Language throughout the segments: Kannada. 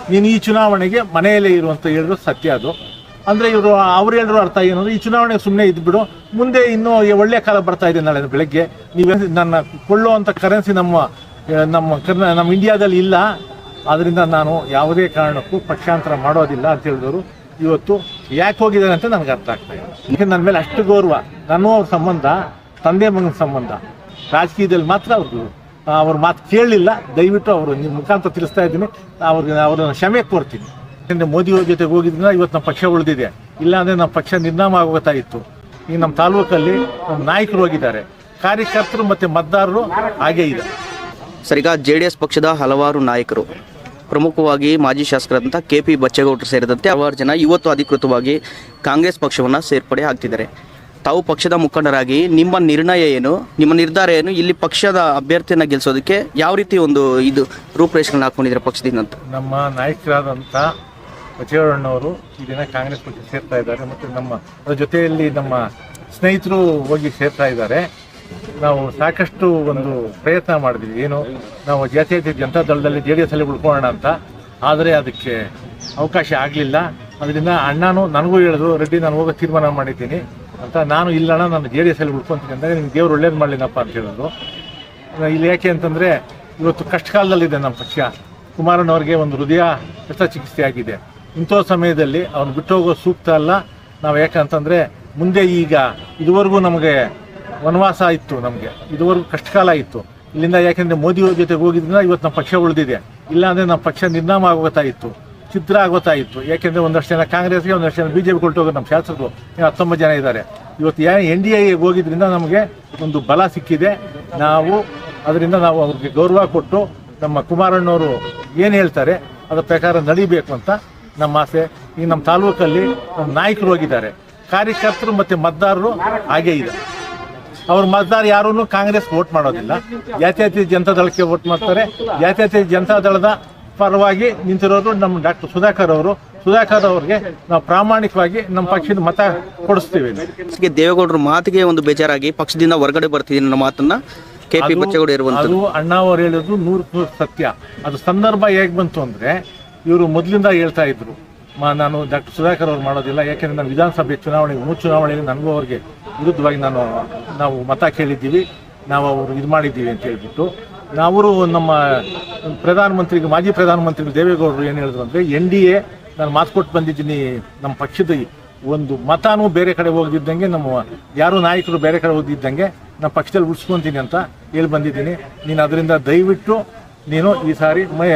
ನೀನು ಈ ಚುನಾವಣೆಗೆ ಮನೆಯಲ್ಲೇ ಇರುವಂತ ಹೇಳಿದ್ರು ಸತ್ಯ ಅದು. ಅಂದ್ರೆ ಇವರು, ಅವ್ರು ಹೇಳಿರೋ ಅರ್ಥ ಏನು ಈ ಚುನಾವಣೆಗೆ ಸುಮ್ಮನೆ ಇದ್ಬಿಡು ಮುಂದೆ ಇನ್ನೂ ಒಳ್ಳೆ ಕಾಲ ಬರ್ತಾ ಇದೆ ನಾಳೆ ಬೆಳಗ್ಗೆ. ನೀವೇ ನನ್ನ ಕೊಳ್ಳುವಂಥ ಕರೆನ್ಸಿ ನಮ್ಮ ನಮ್ಮ ಕರ್ನಾ ನಮ್ಮ ಇಂಡಿಯಾದಲ್ಲಿ ಇಲ್ಲ. ಅದರಿಂದ ನಾನು ಯಾವುದೇ ಕಾರಣಕ್ಕೂ ಪಕ್ಷಾಂತರ ಮಾಡೋದಿಲ್ಲ ಅಂತ ಹೇಳಿದವರು ಇವತ್ತು ಯಾಕೆ ಹೋಗಿದ್ದಾರೆ ಅಂತ ನನಗೆ ಅರ್ಥ ಆಗ್ತಾ ಇದೆ ನನ್ನ ಮೇಲೆ ಅಷ್ಟು ಗೌರವ ನಾನು ಅವ್ರ ಸಂಬಂಧ, ತಂದೆ ಮಗನ ಸಂಬಂಧ. ರಾಜಕೀಯದಲ್ಲಿ ಮಾತ್ರ ಅವ್ರದ್ದು ಅವ್ರ ಮಾತು ಕೇಳಲಿಲ್ಲ. ದಯವಿಟ್ಟು ಅವರು ನಿಮ್ಮ ಮುಖಾಂತರ ತಿಳಿಸ್ತಾ ಇದ್ದೀನಿ. ಅವ್ರಿಗೆ ಅವ್ರನ್ನ ಕ್ಷಮೆ ಕೋರ್ತೀನಿ. ಯಾಕಂದರೆ ಮೋದಿ ಅವ್ರ ಜೊತೆಗೆ ಹೋಗಿದ್ರಿಂದ ಇವತ್ತು ನಮ್ಮ ಪಕ್ಷ ಉಳಿದಿದೆ. ಇಲ್ಲಾಂದರೆ ನಮ್ಮ ಪಕ್ಷ ನಿರ್ನಾಮ ಆಗೋಗ್ತಾ ಇತ್ತು. ಈಗ ನಮ್ಮ ತಾಲೂಕಲ್ಲಿ ನಮ್ಮ ನಾಯಕರು ಹೋಗಿದ್ದಾರೆ. ಕಾರ್ಯಕರ್ತರು ಮತ್ತು ಮತದಾರರು ಹಾಗೇ ಇದೆ. ಸರ್, ಈಗ ಜೆ ಡಿ ಎಸ್ ಪಕ್ಷದ ಹಲವಾರು ನಾಯಕರು, ಪ್ರಮುಖವಾಗಿ ಮಾಜಿ ಶಾಸಕರಾದಂಥ ಕೆ ಪಿ ಬಚ್ಚೇಗೌಡರು ಸೇರಿದಂತೆ ಹಲವಾರು ಜನ ಇವತ್ತು ಅಧಿಕೃತವಾಗಿ ಕಾಂಗ್ರೆಸ್ ಪಕ್ಷವನ್ನು ಸೇರ್ಪಡೆ ಆಗ್ತಿದ್ದಾರೆ. ತಾವು ಪಕ್ಷದ ಮುಖಂಡರಾಗಿ, ನಿಮ್ಮ ನಿರ್ಣಯ ಏನು? ನಿಮ್ಮ ನಿರ್ಧಾರ ಏನು? ಇಲ್ಲಿ ಪಕ್ಷದ ಅಭ್ಯರ್ಥಿಯನ್ನ ಗೆಲ್ಲಿಸೋದಕ್ಕೆ ಯಾವ ರೀತಿ ಒಂದು ಇದು ರೂಪರೇಷೆಗಳನ್ನ ಹಾಕೊಂಡಿದ್ರೆ ಪಕ್ಷದಿಂದ ನಮ್ಮ ನಾಯಕರಾದಂಥ ಬಚೇವಣ್ಣವರು ಈ ದಿನ ಕಾಂಗ್ರೆಸ್ ಪಕ್ಷ ಸೇರ್ತಾ ಇದ್ದಾರೆ ಮತ್ತು ನಮ್ಮ, ಅದ್ರ ಜೊತೆಯಲ್ಲಿ ನಮ್ಮ ಸ್ನೇಹಿತರು ಹೋಗಿ ಸೇರ್ತಾ ಇದ್ದಾರೆ. ನಾವು ಸಾಕಷ್ಟು ಒಂದು ಪ್ರಯತ್ನ ಮಾಡಿದ್ವಿ. ಏನು, ನಾವು ಜಾತ್ಯತೀತ ಜನತಾ ದಳದಲ್ಲಿ ಜೆ ಡಿ ಎಸ್ ಅಲ್ಲಿ ಉಳ್ಕೊಳ್ಳೋಣ ಅಂತ. ಆದರೆ ಅದಕ್ಕೆ ಅವಕಾಶ ಆಗಲಿಲ್ಲ. ಅದರಿಂದ ಅಣ್ಣನೂ ನನಗೂ ಹೇಳಿದ್ರು, ರೆಡ್ಡಿ, ನಾನು ಹೋಗೋ ತೀರ್ಮಾನ ಮಾಡಿದ್ದೀನಿ. ಅಂತ ನಾನು ಇಲ್ಲಣ್ಣ ನಾನು ಜೆ ಡಿ ಎಸ್ ಅಲ್ಲಿ ಉಳ್ಕೊಂತೀನಿ ಅಂದಾಗ ನಿಮ್ಗೆ ದೇವ್ರು ಒಳ್ಳೇದು ಮಾಡಲಿನಪ್ಪ ಅಂತ ಹೇಳಿದ್ರು. ಇಲ್ಲಿ ಯಾಕೆ ಅಂತಂದ್ರೆ ಇವತ್ತು ಕಷ್ಟ ಕಾಲದಲ್ಲಿದೆ ನಮ್ಮ ಪಕ್ಷ. ಕುಮಾರನವ್ರಿಗೆ ಒಂದು ಹೃದಯ ಚಿಕಿತ್ಸೆ ಆಗಿದೆ. ಇಂಥ ಸಮಯದಲ್ಲಿ ಅವ್ನು ಬಿಟ್ಟು ಹೋಗೋ ಸೂಕ್ತ ಅಲ್ಲ. ನಾವು ಯಾಕಂತಂದರೆ ಮುಂದೆ ಈಗ ಇದುವರೆಗೂ ನಮಗೆ ವನವಾಸ ಇತ್ತು ನಮಗೆ. ಇದುವರೆಗೂ ಕಷ್ಟಕಾಲ ಇತ್ತು. ಇಲ್ಲಿಂದ ಯಾಕೆಂದ್ರೆ ಮೋದಿ ಅವ್ರ ಜೊತೆಗೆ ಹೋಗಿದ್ರಿಂದ ಇವತ್ತು ನಮ್ಮ ಪಕ್ಷ ಉಳಿದಿದೆ. ಇಲ್ಲಾಂದರೆ ನಮ್ಮ ಪಕ್ಷ ನಿರ್ನಾಮ ಆಗೋಗ್ತಾ ಇತ್ತು. ಚಿತ್ರ ಆಗೋತಾ ಇತ್ತು ಯಾಕೆಂದ್ರೆ ಒಂದಷ್ಟು ಜನ ಕಾಂಗ್ರೆಸ್ಗೆ, ಒಂದಷ್ಟು ಜನ ಬಿಜೆಪಿ ಕೊಟ್ಟೋಗೋದು ನಮ್ಮ ಶಾಸಕರು. ಹತ್ತೊಂಬತ್ತು ಜನ ಇದ್ದಾರೆ. ಇವತ್ತು ಯಾ ಎನ್ ಡಿ ಎ ಹೋಗಿದ್ರಿಂದ ನಮಗೆ ಒಂದು ಬಲ ಸಿಕ್ಕಿದೆ. ನಾವು ಅದರಿಂದ ನಾವು ಅವ್ರಿಗೆ ಗೌರವ ಕೊಟ್ಟು ನಮ್ಮ ಕುಮಾರಣ್ಣವರು ಏನು ಹೇಳ್ತಾರೆ, ಅದರ ಪ್ರಕಾರ ನಡಿಬೇಕು ಅಂತ ನಮ್ಮ ಆಸೆ. ಈಗ ನಮ್ಮ ತಾಲೂಕಲ್ಲಿ ನಮ್ಮ ನಾಯಕರು ಹೋಗಿದ್ದಾರೆ. ಕಾರ್ಯಕರ್ತರು ಮತ್ತು ಮತದಾರರು ಹಾಗೇ ಇದೆ. ಅವ್ರ ಮತದಾರ ಯಾರೂ ಕಾಂಗ್ರೆಸ್ ವೋಟ್ ಮಾಡೋದಿಲ್ಲ. ಜಾತ್ಯತೀತ ಜನತಾ ದಳಕ್ಕೆ ವೋಟ್ ಮಾಡ್ತಾರೆ. ಜಾತ್ಯತೀತ ಜನತಾ ದಳದ ಪರವಾಗಿ ನಿಂತಿರೋರು ನಮ್ಮ ಡಾಕ್ಟರ್ ಸುಧಾಕರ್ ಅವರು. ಸುಧಾಕರ್ ಅವ್ರಿಗೆ ನಾವು ಪ್ರಾಮಾಣಿಕವಾಗಿ ನಮ್ಮ ಪಕ್ಷದ ಮತ ಕೊಡಿಸ್ತೀವಿ. ದೇವೇಗೌಡರ ಮಾತಿಗೆ ಒಂದು ಬೇಜಾರಾಗಿ ಪಕ್ಷದಿಂದ ಹೊರಗಡೆ ಬರ್ತಿದ್ದೀನಿ ಅನ್ನೋ ಮಾತನ್ನ ಕೆ ಪಿ ಅದು- ಬಚ್ಚೇಗೌಡ ಇರುವಂತದ್ದು ಅಣ್ಣ ಅವ್ರು ಹೇಳಿದ್ರು ನೂರು ಸತ್ಯ. ಅದು ಸಂದರ್ಭ ಹೇಗೆ ಬಂತು ಅಂದ್ರೆ ಇವರು ಮೊದಲಿಂದ ಹೇಳ್ತಾ ಇದ್ರು. ನಾನು ಡಾಕ್ಟರ್ ಸುಧಾಕರ್ ಅವ್ರು ಮಾಡೋದಿಲ್ಲ ಯಾಕೆಂದ್ರೆ ನಾನು ವಿಧಾನಸಭೆ ಚುನಾವಣೆ ಮೂರು ಚುನಾವಣೆಯಲ್ಲಿ ನನಗೂ ಅವ್ರಿಗೆ ವಿರುದ್ಧವಾಗಿ ನಾನು ನಾವು ಮತ ಕೇಳಿದ್ದೀವಿ. ನಾವು ಅವರು ಇದು ಮಾಡಿದ್ದೀವಿ ಅಂತ ಹೇಳ್ಬಿಟ್ಟು ನಾವು ನಮ್ಮ ಪ್ರಧಾನಮಂತ್ರಿಗೆ, ಮಾಜಿ ಪ್ರಧಾನಮಂತ್ರಿ ದೇವೇಗೌಡರು ಏನು ಹೇಳಿದ್ರು ಅಂದರೆ, ಎನ್ ಡಿ ಎ ನಾನು ಮಾತು ಕೊಟ್ಟು ಬಂದಿದ್ದೀನಿ, ನಮ್ಮ ಪಕ್ಷದ ಒಂದು ಮತನೂ ಬೇರೆ ಕಡೆ ಹೋಗಿದ್ದಂಗೆ ನಮ್ಮ ಯಾರು ನಾಯಕರು ಬೇರೆ ಕಡೆ ಹೋಗಿದ್ದಂಗೆ ನಮ್ಮ ಪಕ್ಷದಲ್ಲಿ ಉಳಿಸ್ಕೊಂತೀನಿ ಅಂತ ಹೇಳಿ ಬಂದಿದ್ದೀನಿ. ನೀನು ಅದರಿಂದ ದಯವಿಟ್ಟು, ನೀನು ಈ ಸಾರಿ ಮೈ,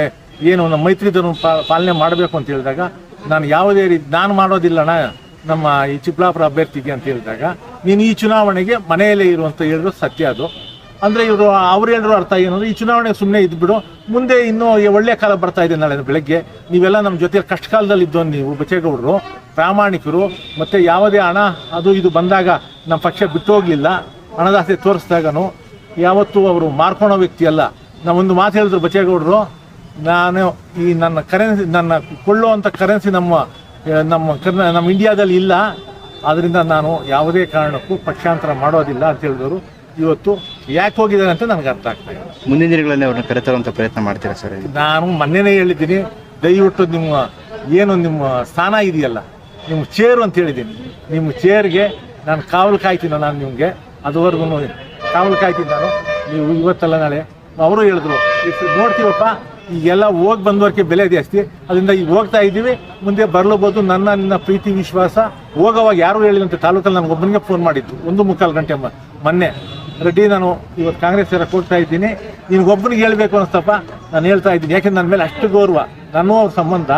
ಏನು ನಮ್ಮ ಮೈತ್ರಿದನ್ನು ಪಾಲನೆ ಮಾಡಬೇಕು ಅಂತ ಹೇಳಿದಾಗ, ನಾನು ಯಾವುದೇ ರೀತಿ, ನಾನು ಮಾಡೋದಿಲ್ಲಣ್ಣ, ನಮ್ಮ ಈ ಚಿಕ್ಕಬಳ್ಳಾಪುರ ಅಭ್ಯರ್ಥಿಗೆ ಅಂತ ಹೇಳಿದಾಗ, ನೀನು ಈ ಚುನಾವಣೆಗೆ ಮನೆಯಲ್ಲೇ ಇರುವಂತ ಹೇಳಿದ್ರು ಸತ್ಯ ಅದು. ಅಂದ್ರೆ ಇವರು, ಅವ್ರು ಹೇಳಿರೋ ಅರ್ಥ ಏನು ಅಂದ್ರೆ ಈ ಚುನಾವಣೆ ಸುಮ್ಮನೆ ಇದ್ಬಿಡು, ಮುಂದೆ ಇನ್ನೂ ಒಳ್ಳೆ ಕಾಲ ಬರ್ತಾ ಇದೆ ನಾಳೆ ಬೆಳಗ್ಗೆ. ನೀವೆಲ್ಲ ನಮ್ಮ ಜೊತೆ ಕಷ್ಟ ಕಾಲದಲ್ಲಿ ಇದ್ದೋ ನೀವು, ಬಚ್ಚೇಗೌಡರು, ಪ್ರಾಮಾಣಿಕರು, ಮತ್ತೆ ಯಾವುದೇ ಹಣ, ಅದು ಇದು ಬಂದಾಗ ನಮ್ಮ ಪಕ್ಷ ಬಿಟ್ಟು ಹೋಗ್ಲಿಲ್ಲ. ಹಣದಾಸೆ ತೋರಿಸಿದಾಗನು ಯಾವತ್ತೂ ಅವರು ಮಾರ್ಕೊಳೋ ವ್ಯಕ್ತಿ ಅಲ್ಲ. ನಾವೊಂದು ಮಾತು ಹೇಳಿದ್ರು ಬಚ್ಚೇಗೌಡರು, ನಾನು ಈ ನನ್ನ ಕರೆನ್ಸಿ, ನನ್ನ ಕೊಳ್ಳುವಂಥ ಕರೆನ್ಸಿ ನಮ್ಮ ನಮ್ಮ ಕರ್ನಾ, ನಮ್ಮ ಇಂಡಿಯಾದಲ್ಲಿ ಇಲ್ಲ. ಆದ್ದರಿಂದ ನಾನು ಯಾವುದೇ ಕಾರಣಕ್ಕೂ ಪಕ್ಷಾಂತರ ಮಾಡೋದಿಲ್ಲ ಅಂತ ಹೇಳಿದವರು. ಇವತ್ತು ಯಾಕೆ ಹೋಗಿದ್ದಾರೆ ಅಂತ ನನಗೆ ಅರ್ಥ ಆಗ್ತಾ ಇದೆ ಮುಂದಿನ ದಿನಗಳಲ್ಲಿ ಅವ್ರನ್ನ ಕರೆತರುವಂತ ಪ್ರಯತ್ನ ಮಾಡ್ತೀರಾ ಸರ್ ನಾನು ಮೊನ್ನೆನೇ ಹೇಳಿದ್ದೀನಿ ದಯವಿಟ್ಟು ನಿಮ್ಮ ಏನು ನಿಮ್ಮ ಸ್ಥಾನ ಇದೆಯಲ್ಲ ನಿಮ್ಮ ಚೇರು ಅಂತ ಹೇಳಿದ್ದೀನಿ. ನಿಮ್ಮ ಚೇರ್ಗೆ ನಾನು ಕಾವಲು ಕಾಯ್ತೀನಿ ನಾನು ನಿಮಗೆ. ಅದುವರೆಗೂ ಕಾವಲು ಕಾಯ್ತೀನಿ ನಾನು. ನೀವು ಇವತ್ತಲ್ಲ ನಾಳೆ ಅವರು ಹೇಳಿದ್ರು ಇಷ್ಟು ನೋಡ್ತೀವಪ್ಪ ಈಗೆಲ್ಲ ಹೋಗಿ ಬಂದವರಿಗೆ ಬೆಲೆ ಜಾಸ್ತಿ. ಅದರಿಂದ ಈಗ ಹೋಗ್ತಾ ಇದ್ದೀವಿ ಮುಂದೆ ಬರಲಬೋದು. ನನ್ನ ನಿನ್ನ ಪ್ರೀತಿ ವಿಶ್ವಾಸ ಹೋಗೋವಾಗ ಯಾರು ಹೇಳಿದಂತೆ ತಾಲೂಕಲ್ಲಿ ನನಗೆ ಒಬ್ಬನಿಗೆ ಫೋನ್ ಮಾಡಿದ್ದು ಒಂದು ಮುಕ್ಕಾಲು ಗಂಟೆ ಮೊನ್ನೆ. ರೆಡ್ಡಿ, ನಾನು ಇವತ್ತು ಕಾಂಗ್ರೆಸ್ ಸೇರಕ್ಕೆ ಹೋಗ್ತಾ ಇದ್ದೀನಿ. ನಿನಗೊಬ್ಬನಿಗೆ ಹೇಳಬೇಕು ಅನಿಸ್ತಪ್ಪ, ನಾನು ಹೇಳ್ತಾ ಇದ್ದೀನಿ. ಯಾಕೆಂದ್ರೆ ನನ್ನ ಮೇಲೆ ಅಷ್ಟು ಗೌರವ? ನಾನು ಅವ್ರ ಸಂಬಂಧ,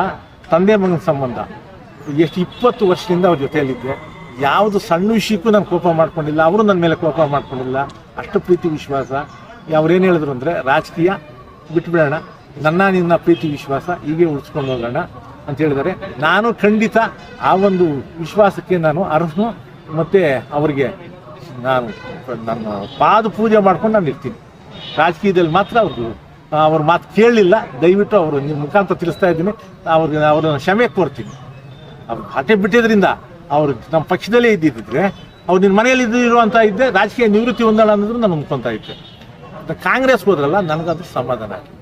ತಂದೆ ಮಗನ ಸಂಬಂಧ. ಎಷ್ಟು ಇಪ್ಪತ್ತು ವರ್ಷದಿಂದ ಅವ್ರ ಜೊತೆಯಲ್ಲಿದ್ದೆ. ಯಾವುದು ಸಣ್ಣ ವಿಷಯಕ್ಕೂ ನಾನು ಕೋಪ ಮಾಡ್ಕೊಂಡಿಲ್ಲ. ಅವರು ನನ್ನ ಮೇಲೆ ಕೋಪ ಮಾಡ್ಕೊಂಡಿಲ್ಲ. ಅಷ್ಟು ಪ್ರೀತಿ, ವಿಶ್ವಾಸ. ಅವ್ರೇನು ಹೇಳಿದ್ರು ಅಂದರೆ, ರಾಜಕೀಯ ಬಿಟ್ಬಿಡೋಣ. ನನ್ನ ನಿನ್ನ ಪ್ರೀತಿ, ವಿಶ್ವಾಸ, ಹೀಗೆ ಉಳಿಸ್ಕೊಂಡು ಹೋಗೋಣ ಅಂತ ಹೇಳಿದರೆ ನಾನು ಖಂಡಿತ ಆ ಒಂದು ವಿಶ್ವಾಸಕ್ಕೆ ನಾನು ಅರ್ಹನು. ಮತ್ತು ಅವರಿಗೆ ನಾನು ನನ್ನ ಪಾದ ಪೂಜೆ ಮಾಡ್ಕೊಂಡು ನಾನು ಇರ್ತೀನಿ. ರಾಜಕೀಯದಲ್ಲಿ ಮಾತ್ರ ಅವ್ರದ್ದು ಅವ್ರ ಮಾತು ಕೇಳಲಿಲ್ಲ. ದಯವಿಟ್ಟು ಅವರು ನಿಮ್ಮ ಮುಖಾಂತರ ತಿಳಿಸ್ತಾ ಇದ್ದೀನಿ. ಅವ್ರಿಗೆ ಅವ್ರನ್ನ ಕ್ಷಮೆ ಕೋರ್ತೀನಿ. ಅವ್ರು ಹಠೆ ಬಿಟ್ಟಿದ್ರಿಂದ ಅವ್ರು ನಮ್ಮ ಪಕ್ಷದಲ್ಲೇ ಇದ್ದಿದ್ದರೆ ಅವ್ರು ನಿನ್ನ ಮನೆಯಲ್ಲಿ ಇರುವಂಥ ಇದ್ದೆ, ರಾಜಕೀಯ ನಿವೃತ್ತಿ ಹೊಂದೋಣ ಅನ್ನೋದ್ರು ನಾನು ನಂಬ್ಕೊಂತ ಇದ್ದೆ. ಕಾಂಗ್ರೆಸ್ ಹೋದ್ರಲ್ಲ ನನಗದು ಸಮಾಧಾನ ಆಗಿದೆ